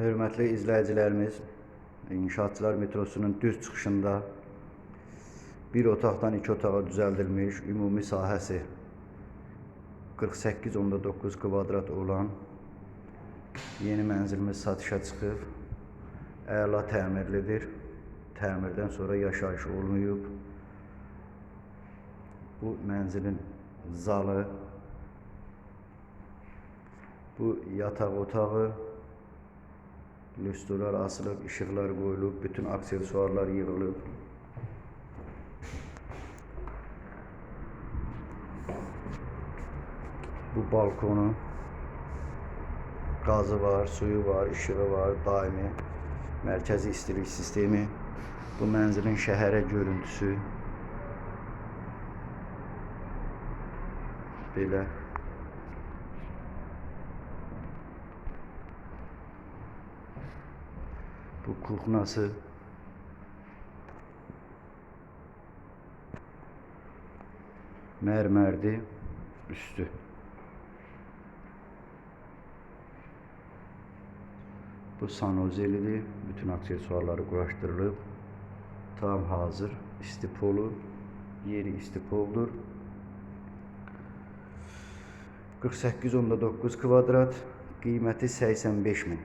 Hörmətli izləyicilərimiz, İnşaatçılar metrosunun düz çıxışında bir otaqdan iki otağa düzəldilmiş ümumi sahəsi 48.9 kvadrat olan yeni mənzilimiz satışa çıxıb. Əla təmirlidir. Təmirdən sonra yaşayış olmayıb. Bu mənzilin zalı, bu yataq otağı, lüstrlar asılıb, işıqlar qoyulub, bütün aksesuarlar yığılıb. Bu balkonu qazı var, suyu var, işığı var, daimi mərkəzi istilik sistemi. Bu mənzilin şəhərə görüntüsü. Belə. Bu kuxnası. Mərmərdi üstü. Bu sanozelidir. Bütün aksesuarları quraşdırılıb. Tam hazır. İstipolu. Yeri istipoldur. 48.9 kvadrat. Qiyməti 85 min.